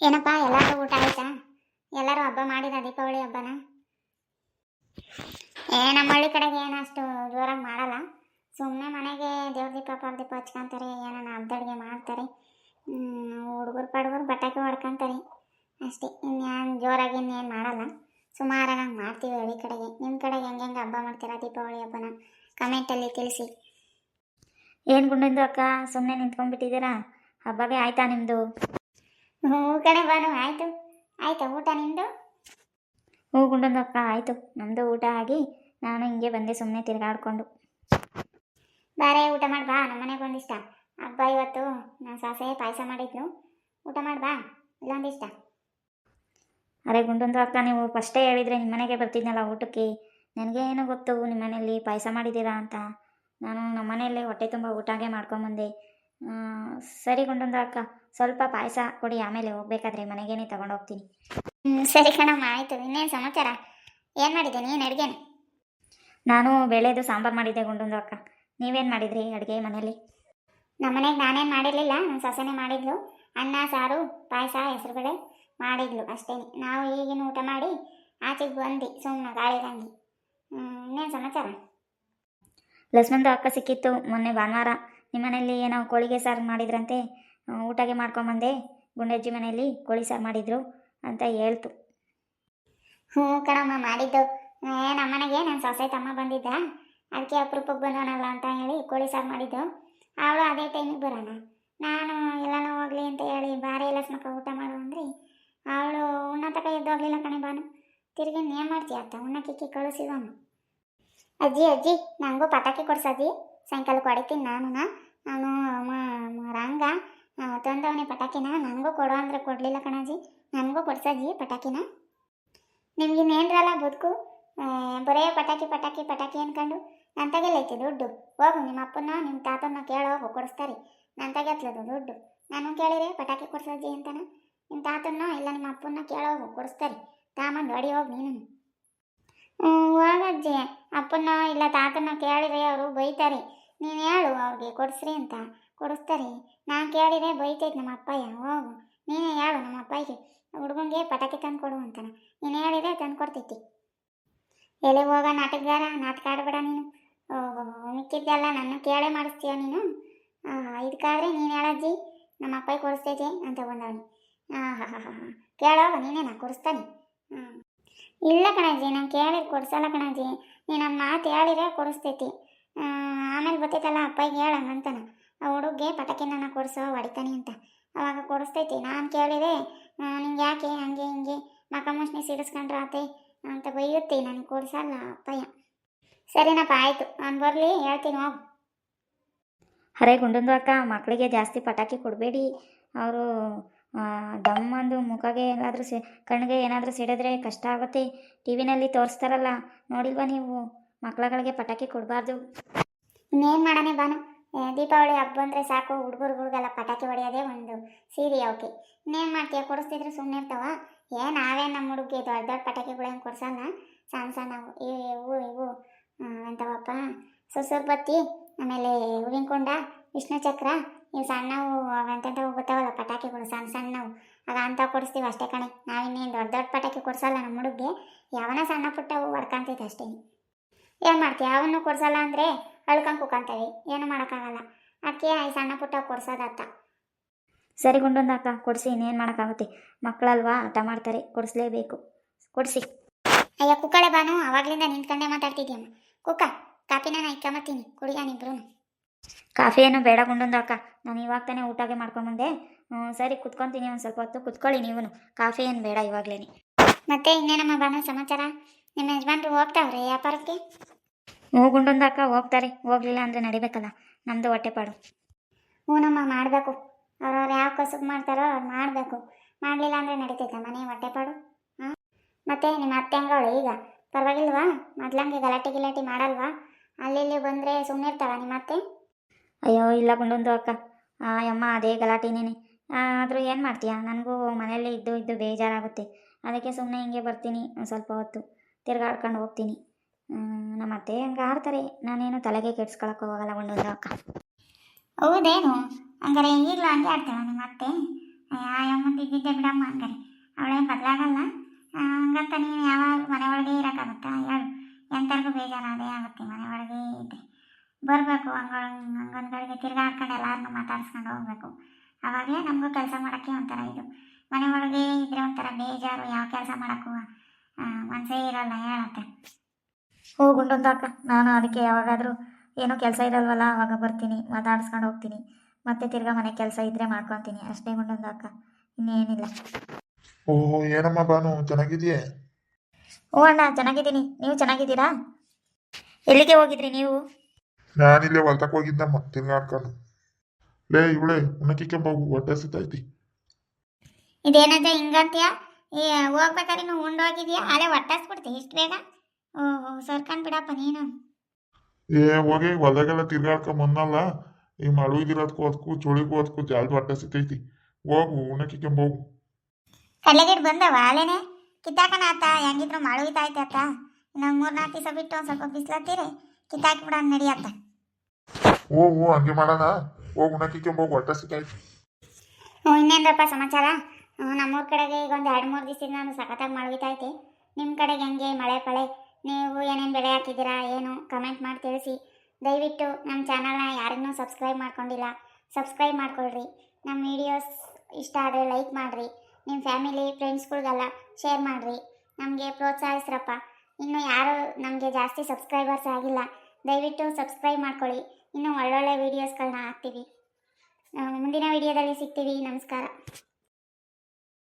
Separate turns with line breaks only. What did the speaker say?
ಏನಪ್ಪ ಎಲ್ಲರೂ ಊಟ ಆಯ್ತಾ? ಎಲ್ಲರೂ ಹಬ್ಬ ಮಾಡಿದ ದೀಪಾವಳಿ ಹಬ್ಬನ? ಏ, ನಮ್ಮ ಹಳ್ಳಿ ಕಡೆಗೆ ಏನು ಅಷ್ಟು ಜೋರಾಗಿ ಮಾಡಲ್ಲ. ಸುಮ್ಮನೆ ಮನೆಗೆ ದೇವ್ರ ದೀಪ ಪಾಪ ದೀಪ ಹಚ್ಕೊಂತಾರೆ, ಏನಾನ ಹಬ್ಬದಡ್ಗೆ ಮಾಡ್ತಾರೆ. ಹುಡುಗರು ಪಡುಗರು ಪಟಾಕಿ ಹೊಡ್ಕೊಂತಾರೆ ಅಷ್ಟೇ, ಇನ್ಯಾನು ಜೋರಾಗಿ ಇನ್ನೇನು ಮಾಡಲ್ಲ. ಸುಮಾರಾಗಿ ಹಂಗೆ ಮಾಡ್ತೀವಿ ಹಳ್ಳಿ ಕಡೆಗೆ. ನಿಮ್ಮ ಕಡೆಗೆ ಹೆಂಗೆ ಹೆಂಗೆ ಹಬ್ಬ ಮಾಡ್ತೀರಾ ದೀಪಾವಳಿ ಹಬ್ಬನ? ಕಮೆಂಟಲ್ಲಿ ತಿಳಿಸಿ.
ಏನು ಗುಂಡಿಂದು ಅಕ್ಕ ಸುಮ್ಮನೆ ನಿಂತ್ಕೊಂಡ್ಬಿಟ್ಟಿದ್ದೀರಾ? ಹಬ್ಬವೇ ಆಯ್ತಾ ನಿಮ್ಮದು
ಹ್ಞೂ ಕಡೆ ಬಾನು ಆಯಿತು. ಆಯಿತು ಊಟ ನಿಮ್ಮದು
ಹ್ಞೂ ಆಯಿತು. ನಮ್ಮದು ಊಟ ಆಗಿ ನಾನು ಹಿಂಗೆ ಬಂದೆ ಸುಮ್ಮನೆ ತಿರುಗಾಡ್ಕೊಂಡು.
ಬಾರೇ ಊಟ ಮಾಡಿ ಬಾ. ನಮ್ಮ ಮನೆಗೆ ಒಂದಿಷ್ಟ ಹಬ್ಬ ಇವತ್ತು ನಾನು ಸಾಸೆ ಪಾಯಸ ಮಾಡಿದ್ನು ಊಟ ಮಾಡಿ ಬಾ. ಇಲ್ಲೊಂದಿಷ್ಟ.
ಅರೆ ಗುಂಡಂದು ಅಕ್ಕ ನೀವು ಫಸ್ಟೇ ಹೇಳಿದರೆ ನಿಮ್ಮ ಮನೆಗೆ ಬರ್ತಿದ್ನಲ್ಲ ಊಟಕ್ಕೆ. ನನಗೆ ಏನು ಗೊತ್ತು ನಿಮ್ಮ ಮನೇಲಿ ಪಾಯಸ ಮಾಡಿದ್ದೀರಾ ಅಂತ. ನಾನು ನಮ್ಮ ಮನೆಯಲ್ಲೇ ಹೊಟ್ಟೆ ತುಂಬ ಊಟಾಗೆ ಮಾಡ್ಕೊಂಬಂದೆ ಸರಿ ಗುಂಡಂದು ಅಕ್ಕ. ಸ್ವಲ್ಪ ಪಾಯಸ ಕೊಡಿ ಆಮೇಲೆ ಹೋಗ್ಬೇಕಾದ್ರೆ ಮನೆಗೇನೆ ತಗೊಂಡು ಹೋಗ್ತೀನಿ.
ಸರಿ ಕಣಮ್ಮ ಆಯಿತು. ಇನ್ನೇನು ಸಮಾಚಾರ? ಏನು ಮಾಡಿದ್ದೆ ನೀನು ಅಡುಗೆನ?
ನಾನು ಬೆಳೆದು ಸಾಂಬಾರು ಮಾಡಿದ್ದೆ ಗುಂಡಂದು ಅಕ್ಕ. ನೀವೇನು ಮಾಡಿದ್ರಿ ಅಡುಗೆ ಮನೇಲಿ
ನಮ್ಮ ಮನೆಗೆ ನಾನೇನು ಮಾಡಿರಲಿಲ್ಲ ನನ್ನ ಸೊಸೆನೇ ಮಾಡಿದ್ಲು. ಅನ್ನ ಸಾರು ಪಾಯಸ ಹೆಸರುಬೇಳೆ ಮಾಡಿದ್ಲು ಅಷ್ಟೇ. ನಾವು ಈಗಿನ ಊಟ ಮಾಡಿ ಆಚೆಗೆ ಬಂದು ಸುಮ್ಮನೆ ಗಾಳಿದಂಗೆ ಇನ್ನೇನು ಸಮಾಚಾರ?
ಲಕ್ಷ್ಮಣದು ಅಕ್ಕ ಸಿಕ್ಕಿತ್ತು ಮೊನ್ನೆ ಭಾನುವಾರ. ನಿಮ್ಮ ಮನೇಲಿ ಏನೋ ಕೋಳಿಗೆ ಸಾರು ಮಾಡಿದ್ರಂತೆ ಊಟಗೆ ಮಾಡ್ಕೊಂಬಂದೆ, ಗುಂಡಜ್ಜಿ ಮನೆಯಲ್ಲಿ ಕೋಳಿ ಸಾರು ಮಾಡಿದ್ರು ಅಂತ ಹೇಳ್ತು.
ಹ್ಞೂ ಕಣಮ್ಮ ಮಾಡಿದ್ದು. ನಮ್ಮನೆಗೆ ನನ್ನ ಸೊಸೆ ತಮ್ಮ ಬಂದಿದ್ದ, ಅದಕ್ಕೆ ಅಪರೂಪಕ್ಕೆ ಬಂದವನಲ್ಲ ಅಂತ ಹೇಳಿ ಕೋಳಿ ಸಾರು ಮಾಡಿದ್ದು. ಅವಳು ಅದೇ ಟೈಮಿಗೆ ಬರೋಣ. ನಾನು ಎಲ್ಲನೂ ಹೋಗ್ಲಿ ಅಂತ ಹೇಳಿ ಬಾರಿ ಎಲ್ಲ ಸ್ಮಕ ಊಟ ಮಾಡು ಅಂದ್ರೆ, ಅವಳು ಉಣ್ಣ ತಕ ಎದ್ದೋಗ್ಲಿಲ್ಲ ಕಣೆ ಬಾನು ತಿರುಗಿ ನೇಮ್ ಮಾಡ್ತೀಯ ಅತ್ತ, ಉಣ್ಣಕ್ಕಿಕ್ಕಿ ಕಳಿಸಿದವನು ಅಜ್ಜಿ ಅಜ್ಜಿ ನನಗೂ ಪಟಾಕಿ ಕೊಡ್ಸಜ್ಜಿ ಸಾಯಂಕಾಲಕ್ಕೆ ಹೊಡಿತೀನಿ ನಾನು ನಾನು ರಂಗ ತಂದವನೇ ಪಟಾಕಿನ ನನಗೂ ಕೊಡು ಅಂದರೆ ಕೊಡಲಿಲ್ಲ ಕಣಾಜಿ. ನನಗೂ ಕೊಡ್ಸಜ್ಜಿ ಪಟಾಕಿನ. ನಿಮ್ಗೆ ಇನ್ನೇನ್ರಲ್ಲ ಬದುಕು? ಬರೇ ಪಟಾಕಿ ಪಟಾಕಿ ಪಟಾಕಿ ಅನ್ಕೊಂಡು. ತಗೆಲ್ಲೈತಿ ದುಡ್ಡು? ಹೋಗು, ನಿಮ್ಮ ಅಪ್ಪನ ನಿಮ್ಮ ತಾತನ ಕೇಳೋಗು ಕೊಡಿಸ್ತಾರೆ. ನನ್ನ ತಗೆತ್ಲದು ದುಡ್ಡು. ನಾನು ಕೇಳಿದೆ ಪಟಾಕಿ ಕೊಡ್ಸಜ್ಜಿ ಅಂತಾನ. ನಿಮ್ಮ ತಾತನ ಇಲ್ಲ ನಿಮ್ಮ ಅಪ್ಪನ ಕೇಳೋಗು ಕೊಡಿಸ್ತಾರೆ. ತಾಮಂದು ಅಡಿ ಹೋಗಿ ನೀನು ಹೋಗಜ್ಜಿ. ಅಪ್ಪನ ಇಲ್ಲ ತಾತನ ಕೇಳಿದ್ರೆ ಅವರು ಬೈತಾರೆ. ನೀನು ಹೇಳು ಅವ್ರಿಗೆ ಕೊಡಿಸ್ರಿ ಅಂತ. ಕೊಡಿಸ್ತಾರೆ. ನಾನು ಕೇಳಿದೆ ಬೈತೈತೆ ನಮ್ಮ ಅಪ್ಪಯ್ಯ. ಹೋಗು. ನೀನೇ ಹೇಳು ನಮ್ಮ ಅಪ್ಪಾಯಿಗೆ ಹುಡುಗಂಗೆ ಪಟಾಕಿ ತಂದು ಕೊಡು ಅಂತಾನ. ನೀನು ಹೇಳಿದ್ರೆ ತಂದು ಕೊಡ್ತೈತಿ. ಎಲ್ಲಿ ಹೋಗ ನಾಟಕಗಾರ? ನಾಟಕ ಆಡಬೇಡ ನೀನು. ಮಿಕ್ಕಿದ್ದೆಲ್ಲ ನನ್ನ ಕೇಳೇ ಮಾಡಿಸ್ತೀಯ ನೀನು? ಇದಕ್ಕಾದ್ರೆ ನೀನು ಹೇಳಜ್ಜಿ ನಮ್ಮ ಅಪ್ಪಾಯಿ ಕೊಡಿಸ್ತೈತೆ ಅಂತ ಬಂದವನಿ. ಹಾಂ ಹಾಂ ಕೇಳೋಗ ನೀನೇನ ಕೊಡಿಸ್ತಾನೆ. ಇಲ್ಲ ಕಣಜ್ಜಿ, ನಾನು ಕೇಳಿದ್ರೆ ಕೊಡಿಸಲ್ಲ ಕಣಜ್ಜಿ. ನೀನು ನನ್ನ ಮಾತು ಹೇಳಿದ್ರೆ ಕೊಡಿಸ್ತೈತಿ. ಆಮೇಲೆ ಬರ್ತೈತಲ್ಲ ಅಪ್ಪಗೆ ಅಂತನ. ಆ ಹುಡುಗ್ಗೆ ಪಟಾಕಿನ ಕೊಡಿಸೋ, ಹೊಡಿತಾನೆ ಅಂತ. ಅವಾಗ ಕೊಡಿಸ್ತೈತಿ. ನಾನು ಕೇಳಿದೆ ನಿಂಗೆ ಯಾಕೆ ಹಂಗೆ ಹಿಂಗೆ ಮಕಮೋಷ್ಣಿ ಸಿಡಿಸ್ಕೊಂಡ್ರ ಸಿಡಿಸ್ಕೊಂಡ್ರೆ ಆತೆ ಅಂತ ಬೈಯುತ್ತೆ. ನನಗೆ ಕೊಡಿಸಲ್ಲ ಅಪ್ಪಯ್ಯ. ಸರಿನಪ್ಪ, ಆಯಿತು. ನಾನು ಬರಲಿ, ಹೇಳ್ತೀನಿ, ಹೋಗು.
ಅರೆ ಗುಂಡಂದು ಅಕ್ಕ ಮಕ್ಕಳಿಗೆ ಜಾಸ್ತಿ ಪಟಾಕಿ ಕೊಡಬೇಡಿ. ಅವರು ದಮ್ಮಂದು ಮುಖಗೆ ಏನಾದರೂ ಸಿ ಕಣ್ಣಿಗೆ ಏನಾದರೂ ಸಿಡಿದ್ರೆ ಕಷ್ಟ ಆಗುತ್ತೆ. ಟಿ ವಿನಲ್ಲಿ ತೋರಿಸ್ತಾರಲ್ಲ, ನೋಡಿಲ್ವಾ ನೀವು? ಮಕ್ಕಳುಗಳಿಗೆ ಪಟಾಕಿ ಕೊಡಬಾರ್ದು.
ಇನ್ನೇನು ಮಾಡೋಣ ಬಾನು ದೀಪಾವಳಿ ಹಬ್ಬ ಅಂದರೆ ಸಾಕು ಹುಡುಗರುಗಳಿಗೆಲ್ಲ ಪಟಾಕಿ ಹೊಡೆಯೋದೇ ಒಂದು ಸೀರೆ ಓಕೆ ಇನ್ನೇನು ಮಾಡ್ತೀಯ? ಕೊಡಿಸ್ತಿದ್ರೆ ಸುಮ್ಮನೆ ಇರ್ತಾವ? ಏ, ನಾವೇ ನಮ್ಮ ಹುಡುಗಿ ದೊಡ್ಡ ದೊಡ್ಡ ಪಟಾಕಿಗಳೇನು ಕೊಡ್ಸಲ್ಲ? ಸಣ್ಣ ಸಣ್ಣವು ಇವು ಇವು ಇವು. ಎಂಥವಪ್ಪ ಸುಸುರ್ ಬತ್ತಿ, ಆಮೇಲೆ ಹೂವಿನ ಕುಂಡ, ವಿಷ್ಣು ಚಕ್ರ. ಇವು ಸಣ್ಣವು ಅವೆಂಥವು ಗೊತ್ತಾವಲ್ಲ ಪಟಾಕಿಗಳು, ಸಣ್ಣ ಸಣ್ಣವು. ಆಗ ಅಂತ ಕೊಡಿಸ್ತೀವಿ ಅಷ್ಟೇ ಕಣೆ. ನಾವಿನ್ನೇನು ದೊಡ್ಡ ದೊಡ್ಡ ಪಟಾಕಿ ಕೊಡ್ಸಲ್ಲ ನಮ್ಮ ಹುಡುಗಿ. ಯಾವನ ಸಣ್ಣ ಪುಟ್ಟವು ಹೊಡ್ಕೊಂತೈತೆ ಅಷ್ಟೇ ಏನು ಮಾಡ್ತೀಯ? ಅವನು ಕೊಡ್ಸಲ್ಲ ಅಂದರೆ ಅಳ್ಕೊಂಡು ಕುಕ್ಕಂತೇವೆ ಏನು ಮಾಡೋಕ್ಕಾಗಲ್ಲ. ಅಕ್ಕಿ ಈ ಸಣ್ಣ ಪುಟ್ಟ ಕೊಡ್ಸೋದತ್ತ.
ಸರಿ ಗುಂಡೊಂದಕ್ಕ ಕೊಡಿಸಿ, ಇನ್ನೇನು ಮಾಡೋಕ್ಕಾಗುತ್ತೆ? ಮಕ್ಕಳಲ್ವಾ ಆಟ ಮಾಡ್ತಾರೆ. ಕೊಡಿಸ್ಲೇಬೇಕು. ಕೊಡಿಸಿ.
ಅಯ್ಯ ಕುಕ್ಕಳೆ ಬಾನು, ಅವಾಗ್ಲಿಂದ ನಿಂತ್ಕೊಂಡೆ ಮಾತಾಡ್ತಿದ್ಯಮ್ಮ. ಕುಕ್ಕ ಕಾಫಿನ ನಾನು ಇಕ್ಕಂಬತ್ತೀನಿ ಕುಡಿಯಾನಿಬ್ರು
ಕಾಫಿ ಏನು ಬೇಡ ಗುಂಡೊಂದಕ್ಕ ನಾನು ಇವಾಗ ತಾನೇ ಊಟಗೆ ಮಾಡ್ಕೊಂಬಂದೆ ಸರಿ, ಕುತ್ಕೊತೀನಿ. ಒಂದು ಸ್ವಲ್ಪ ಹೊತ್ತು ಕುತ್ಕೊಳ್ಳಿ ನೀವು ಕಾಫಿ ಏನು ಬೇಡ ಇವಾಗಲೇ
ಮತ್ತೆ ಇನ್ನೇನಮ್ಮ ಬಾನು, ಸಮಾಚಾರ? ನಿಮ್ಮ ಯಜಮಾನ್ರು ಹೋಗ್ತಾವ್ರೆ ವ್ಯಾಪಾರಕ್ಕೆ?
ಹ್ಞೂ ಗುಂಡಂದು ಅಕ್ಕ ಹೋಗ್ತಾರೆ. ಹೋಗ್ಲಿಲ್ಲ ಅಂದರೆ ನಡಿಬೇಕಲ್ಲ. ನಮ್ಮದು ಹೊಟ್ಟೆಪಾಡು
ಹ್ಞೂನಮ್ಮ ಮಾಡಬೇಕು. ಅವ್ರವ್ರು ಯಾವ ಕಸುಬು ಮಾಡ್ತಾರೋ ಅವ್ರು ಮಾಡಬೇಕು. ಮಾಡಲಿಲ್ಲ ಅಂದರೆ ನಡೀತೈತೆ. ಮನೆ ಹೊಟ್ಟೆಪಾಡು ಹಾಂ ಮತ್ತೆ ನಿಮ್ಮ ಅತ್ತೆ ಹಂಗವಳು ಈಗ? ಪರವಾಗಿಲ್ವಾ? ಮೊದ್ಲಂಗೆ ಗಲಾಟೆ ಗಿಲಾಟಿ ಮಾಡಲ್ವಾ? ಅಲ್ಲಿ ಇಲ್ಲಿ ಬಂದರೆ ಸುಮ್ಮನೆ ಇರ್ತಾಳ ನಿಮ್ಮ ಅತ್ತೆ?
ಅಯ್ಯೋ ಇಲ್ಲ ಗುಂಡೊಂದು ಅಕ್ಕ. ಆ ಅಮ್ಮ ಅದೇ ಗಲಾಟೆನೇನೆ ಆದರೂ ಏನು ಮಾಡ್ತೀಯಾ? ನನಗೂ ಮನೆಯಲ್ಲೇ ಇದ್ದು ಇದ್ದು ಬೇಜಾರಾಗುತ್ತೆ. ಅದಕ್ಕೆ ಸುಮ್ಮನೆ ಹಿಂಗೆ ಬರ್ತೀನಿ. ಒಂದು ಸ್ವಲ್ಪ ಹೊತ್ತು. ತಿರ್ಗಾಡ್ಕೊಂಡು ಹೋಗ್ತೀನಿ. ನಮ್ಮ ಅತ್ತೆ ಹಂಗೆ ಆಡ್ತಾರೆ. ನಾನೇನು ತಲೆಗೆ ಕೆಡ್ಸ್ಕೊಳಕ್ಕೆ ಹೋಗಲ್ಲ ಒಂದು ಅಕ್ಕ.
ಹೌದೇನು? ಹಂಗಾರೆ ಈಗಲೂ ಹಂಗೆ ಆಡ್ತಾಳ ನಿಮ್ಮ ಅತ್ತೆ? ಅಮ್ಮಂದು ಇದ್ದಿದ್ದೆ ಬಿಡಮ್ಮ ಹಂಗಾರೆ. ಅವಳೇನು ಬದಲಾಗಲ್ಲ. ಹಂಗಂತ ನೀನು ಯಾವಾಗ ಮನೆ ಒಳಗೆ ಇರೋಕ್ಕಾಗುತ್ತಾ? ಹೇಳು. ಎಂಥರ್ಗೂ ಬೇಜಾರು ಅದೇ ಆಗುತ್ತೆ ಮನೆ ಒಳಗೆ ಇದ್ದರೆ ಬರಬೇಕು, ಹಂಗ ತಿರ್ಗಾ ಹಾಕೊಂಡು ಎಲ್ಲರನ್ನೂ ಮಾತಾಡ್ಸ್ಕೊಂಡು ಹೋಗ್ಬೇಕು. ಅವಾಗಲೇ ನಮಗೂ ಕೆಲಸ ಮಾಡೋಕ್ಕೆ ಒಂಥರ ಇದು. ಮನೆ ಒಳಗೆ ಇದ್ದರೆ ಒಂಥರ ಬೇಜಾರು. ಯಾವ ಕೆಲಸ ಮಾಡೋಕ್ಕೂ ಮನಸ್ಸೇ ಇರೋಲ್ಲ, ಹೇಳತ್ತೆ.
ಹೋ ಗುಂಡೊಂದು ಅಕ್ಕ ನಾನು ಅದಕ್ಕೆ ಯಾವಾಗಾದರೂ ಏನೋ ಕೆಲಸ ಇರಲ್ವಲ್ಲ ಅವಾಗ ಬರ್ತೀನಿ ಮಾತಾಡಿಸ್ಕೊಂಡು ಹೋಗ್ತೀನಿ. ಮತ್ತೆ ತಿರ್ಗಾ ಮನೆ ಕೆಲಸ ಇದ್ದರೆ ಮಾಡ್ಕೊತೀನಿ. ಅಷ್ಟೇ ಗುಂಡೊಂದು ಅಕ್ಕ ಇನ್ನೇನಿಲ್ಲ.
ಓ ಏನಮ್ಮ ಬಾನು ಚೆನ್ನಾಗಿದೆಯೇ?
ಓ ಅಣ್ಣ ಚೆನ್ನಾಗಿದ್ದೀನಿ. ನೀವು ಚೆನ್ನಾಗಿದ್ದೀರಾ? ಎಲ್ಲಿಗೆ ಹೋಗಿದ್ರಿ ನೀವು?
ನಾನಿಲ್ಲೇ ಹೊಲ್ತಕ್ಕೆ ಹೋಗಿದ್ದಮ್ಮ ತಿರ್ಗಾಡ್ಕೊಂಡು. ಲೇ ಇವಳೆ ಉಣ್ಣಕ್ಕಿಕ್ಕೆ ಹೋಗು ಹೊಟ್ಟೆ ಸುತ್ತೈತಿ
ಇದೇನಂತ ಹಿಂಗಂತೀಯ? ಹೋಗ್ಬೇಕಾದ್ರೆ ನೀವು ಉಂಡೋಗಿದೀಯ? ಅಲ್ಲೇ ಹೊಟ್ಟಾಸ್ಬಿಡ್ತಿ ಇಷ್ಟು ಬೇಗ? ಓಹೋ ಸರ್ಕೊಂಡ್ ಬಿಡಪ್ಪ ನೀನು.
ಏ ಹೋಗಿ ಹೊಲದಾಗೆಲ್ಲ ತಿರ್ಗಾಡ್ಕ ಬಂದಲ್ಲ ಈ ಮಳುಗಿರೋದಕ್ಕೂ ಅದಕ್ಕೂ ಚಳಿಗೂ ಅದಕ್ಕೂ ಜಾಲ್ದು ಹೊಟ್ಟೆ ಸಿಕ್ಕೈತಿ ಹೋಗು ಉಣ್ಣಕ್ಕಿಕ್ಕೆ ಹೋಗು.
ಕಡ್ಲೆಗಿಡ್ ಬಂದವ ಅಲ್ಲೇನೆ ಕಿತ್ತಾಕನ ಆತ ಹೆಂಗಿದ್ರು ಮಳುವಿತಾಯ್ತು ಆತ. ಇನ್ನೊಂದು ಮೂರು ನಾಲ್ಕು ದಿವಸ ಬಿಟ್ಟು ಒಂದು ಸ್ವಲ್ಪ ಬಿಸಿಲತ್ತೀರಿ. ಕಿತ್ತಾಕಿ ಬಿಡ ನಡಿಯತ್ತ
ಓ ಓ ಹಂಗೆ ಮಾಡೋಣ. ಹೋಗಿ ಉಣ್ಣಕ್ಕಿಕ್ಕೆ ಹೋಗು ಹೊಟ್ಟೆ ಸಿತೈತಿ
ಹ್ಞೂ ಇನ್ನೇನ್ರಪ್ಪ ಸಮಾಚಾರ? ನಮ್ಮೂರ ಕಡೆಗೆ ಈಗ ಒಂದು ಎರಡು ಮೂರು ದಿವಸದಿಂದ ನಾನು ಸಖತ್ತಾಗಿ ಐತಿ ನಿಮ್ಮ ಕಡೆಗೆ ಹೆಂಗೆ ಮಳೆ ಪಳೆ? ನೀವು ಏನೇನು ಬೆಳೆ ಹಾಕಿದ್ದೀರಾ, ಏನು ಕಮೆಂಟ್ ಮಾಡಿ ತಿಳಿಸಿ. ದಯವಿಟ್ಟು ನಮ್ಮ ಚಾನಲ್ನ ಯಾರನ್ನೂ ಸಬ್ಸ್ಕ್ರೈಬ್ ಮಾಡ್ಕೊಂಡಿಲ್ಲ ಸಬ್ಸ್ಕ್ರೈಬ್ ಮಾಡ್ಕೊಳ್ರಿ. ನಮ್ಮ ವಿಡಿಯೋಸ್ ಇಷ್ಟ ಆದರೆ ಲೈಕ್ ಮಾಡಿರಿ. ನಿಮ್ಮ ಫ್ಯಾಮಿಲಿ ಫ್ರೆಂಡ್ಸ್ಗಳಿಗೆಲ್ಲ ಶೇರ್ ಮಾಡಿರಿ. ನಮಗೆ ಪ್ರೋತ್ಸಾಹಿಸ್ರಪ್ಪ. ಇನ್ನು ಯಾರು ನಮಗೆ ಜಾಸ್ತಿ ಸಬ್ಸ್ಕ್ರೈಬರ್ಸ್ ಆಗಿಲ್ಲ, ದಯವಿಟ್ಟು ಸಬ್ಸ್ಕ್ರೈಬ್ ಮಾಡ್ಕೊಳ್ಳಿ. ಇನ್ನೂ ಒಳ್ಳೊಳ್ಳೆ ವೀಡಿಯೋಸ್ಗಳನ್ನ ಹಾಕ್ತೀವಿ. ಮುಂದಿನ ವಿಡಿಯೋದಲ್ಲಿ ಸಿಗ್ತೀವಿ. ನಮಸ್ಕಾರ.